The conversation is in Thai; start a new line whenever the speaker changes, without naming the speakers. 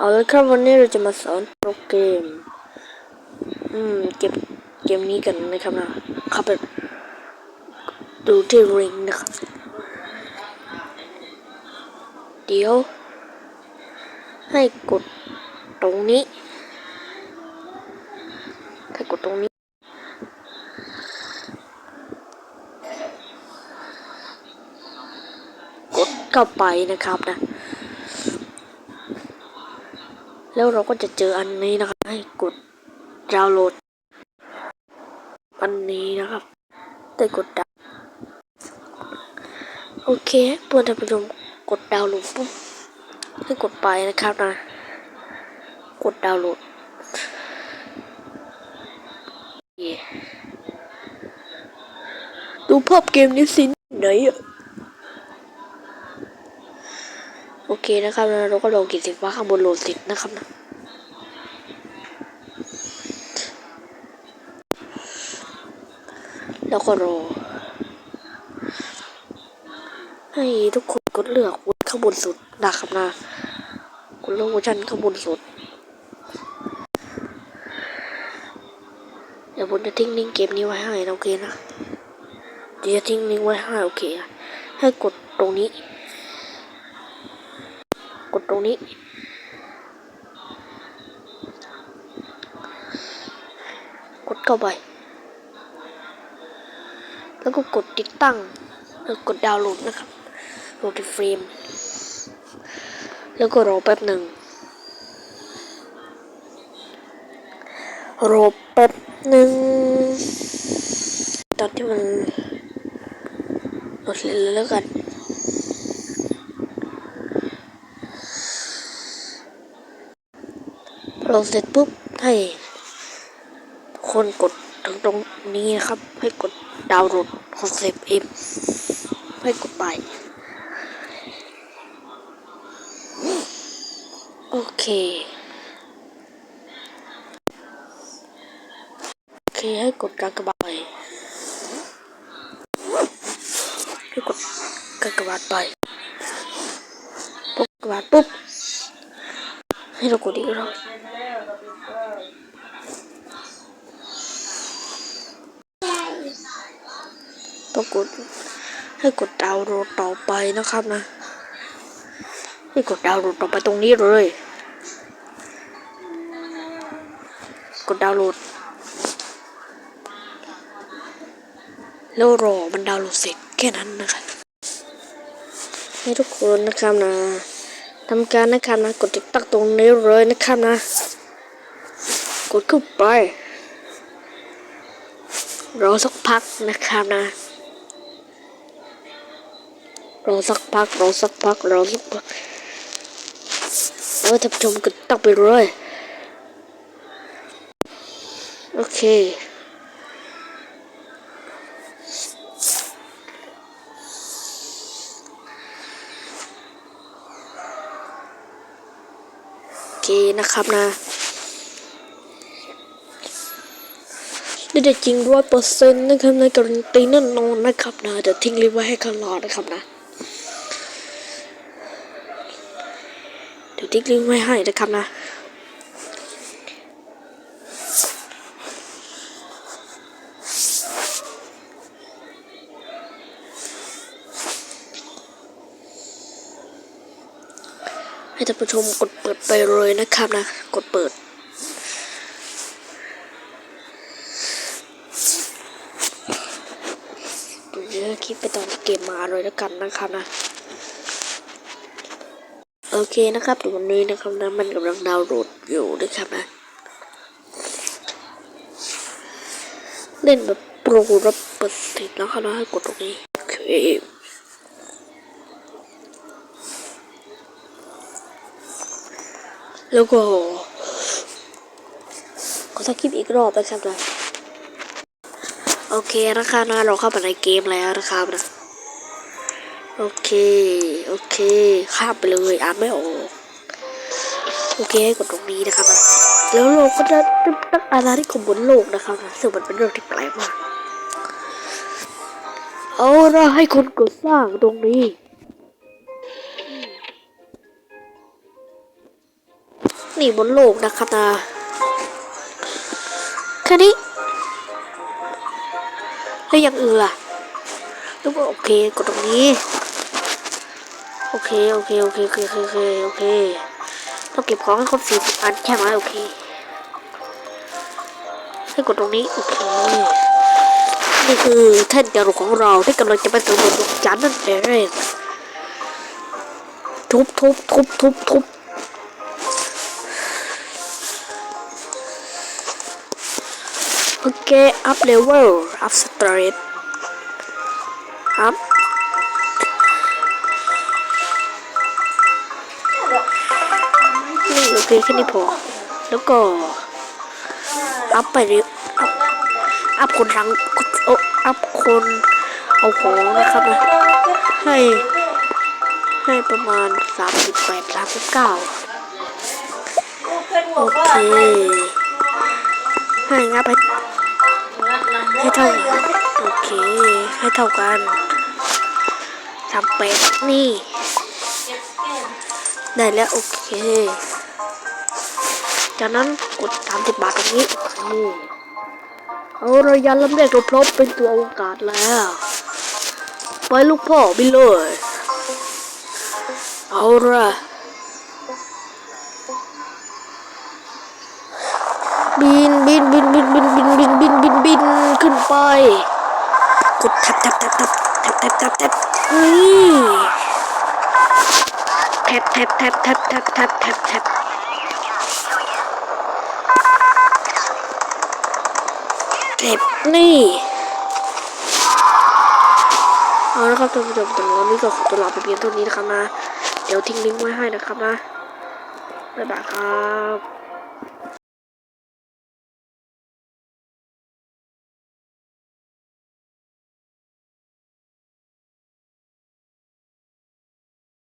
เอาละครับวันนี้เราจะมาสอนโปรแกรมอืมเก็บเกมนี้กันนะครับนะเข้าไปดูที่ริงนะครับเดี๋ยว ให้กดตรงนี้ ให้กดตรงนี้ กดเข้าไปนะครับนะ แล้วเราก็จะเจออันนี้นะครับให้กดดาวน์โหลด อันนี้นะครับ ได้กดดาวน์โอเคเพื่อนท่านผู้ชมกดดาวน์โหลดปุ๊บให้กดไปนะครับนะ กดดาวน์โหลดดูภาพเกมนี้สิไหนอะ โอเคนะครับแล้วเราก็ลงกิจสิทธิ์ว่าข้างบนโหลดเสร็จนะครับนะแล้วก็รอให้ทุกคนกดเลือกวุฒิข้างบนสุดนะครับนะกดเลือกเวอร์ชันข้างบนสุด เดี๋ยวผมจะทิ้งลิงก์เกมนี้ไว้ให้โอเคนะเดี๋ยวจะทิ้งลิงก์ไว้ให้โอเคนะให้กดตรงนี้ กดตรงนี้ กดเข้าไป แล้วก็กดติดตั้งแล้วกดดาวน์โหลดนะครับโหลดเฟรม แล้วก็รอแป๊บหนึ่งรอแป๊บหนึ่งตอนที่มันโหลดเสร็จแล้วกัน พอโห ลดเสร็จปุ๊บให้คนกดถึงตรงนี้นะครับ ให้กดดาวน์โหลด 60M ให้กดไป โอเค โอเค ให้กดกากบาทไปให้กดกากบาทไปปุ๊บกากบาทปุ๊บให้เรากดอีกรอบ ก็กด ให้กดดาวน์โหลดต่อไปนะครับนะ ให้กดดาวน์โหลดต่อไปตรงนี้เลย กดดาวน์โหลดแล้วรอมันดาวน์โหลดเสร็จแค่นั้นนะครับให้ทุกคนนะครับนะทำการนะครับนะกดติดตั้งตรงนี้เลยนะครับนะ กดเข้าไปรอสักพักนะครับนะ รอสักพักรอสักพักรอสักพักแล้วท่านผู้ชมก็ตั้งไปเลยโอเคโอเคนะครับนะนี่ได้จริงร้อยเปอร์เซ็นต์นะครับในการันตีแน่นอนนะครับนะเดี๋ยวทิ้งลิงก์ไว้ให้ข้างรอนะครับนะ เดี๋ยวทิ้งลิงไว้ให้นะครับนะให้ท่านผู้ชมกดเปิดไปเลยนะครับนะ กดเปิด เดี๋ยวคลิปไปตอนเกมมาเลยแล้วกันนะครับนะ โอเคนะครับตรงนี้นะครับนะมันกำลังดาวน์โหลดอยู่นะครับนะ เล่นแบบโปรรับเปอร์เซ็นต์นะครับนะให้กดตรงนี้ โอเคแล้วก็ขอสักคลิปอีกรอบนะครับนะโอเคนะครับนะเราเข้ามาในเกมแล้วนะครับนะ โอเค โอเค ข้ามไปเลยอ่านไม่ออก โอเคให้กดตรงนี้นะครับนะแล้วเราก็จะตั้งอาณาที่ของบนโลกนะครับซึ่งมันเป็นเรื่องที่แปลกมาก เอาละให้คนกดสร้างตรงนี้หนีบนโลกนะครับนะแค่นี้แล้วอย่างอื่นล่ะหรือว่าโอเคกดตรงนี้ โอเค โอเค โอเค โอเค โอเค โอเค ต้องเก็บของให้ครบสี่สิบอันใช่ไหมโอเค ให้กดตรงนี้ โอเค นี่คือแท่นจรวดของเราที่กำลังจะไปถึงบนดวงจันทร์นั่นเองทุบทุบทุบทุบทุบโอเค อัพเลเวล อัพสเตรทอัพ นี่โอแค่นี้พอ แล้วก็ อัพไปเอยอัพคนรังโออัพคนเอาของนะครับนะ ให้ ให้ประมาณสามสิบแปดสามสิบเก้าโอเค ให้งับให้ให้เท่ากันโอเค ให้เท่ากันสามแปดนี่ ได้แล้ว โอเค จากนั้นกดสามสิบาทตรงนี้นี่เอาระยะลำแรกเราพร้อมเป็นตัวอวกาศแล้ว ไปลูกพ่อบินเลย เอาละบินบินบินบินบินบินบินบินบินบินขึ้นไป กดแทบแทบแทบแทบแทบแทบแทบท็บนี่แทบแทบแทบแทบแทบแทบแทบ แท็บแท็บนี่เอาละครับท่านผู้ชมตอนนี้ก็ขอตัวลาไปเพียงเท่านี้นะครับนะ เดี๋ยวทิ้งลิงก์ไว้ให้นะครับนะบ๊ายบายครับ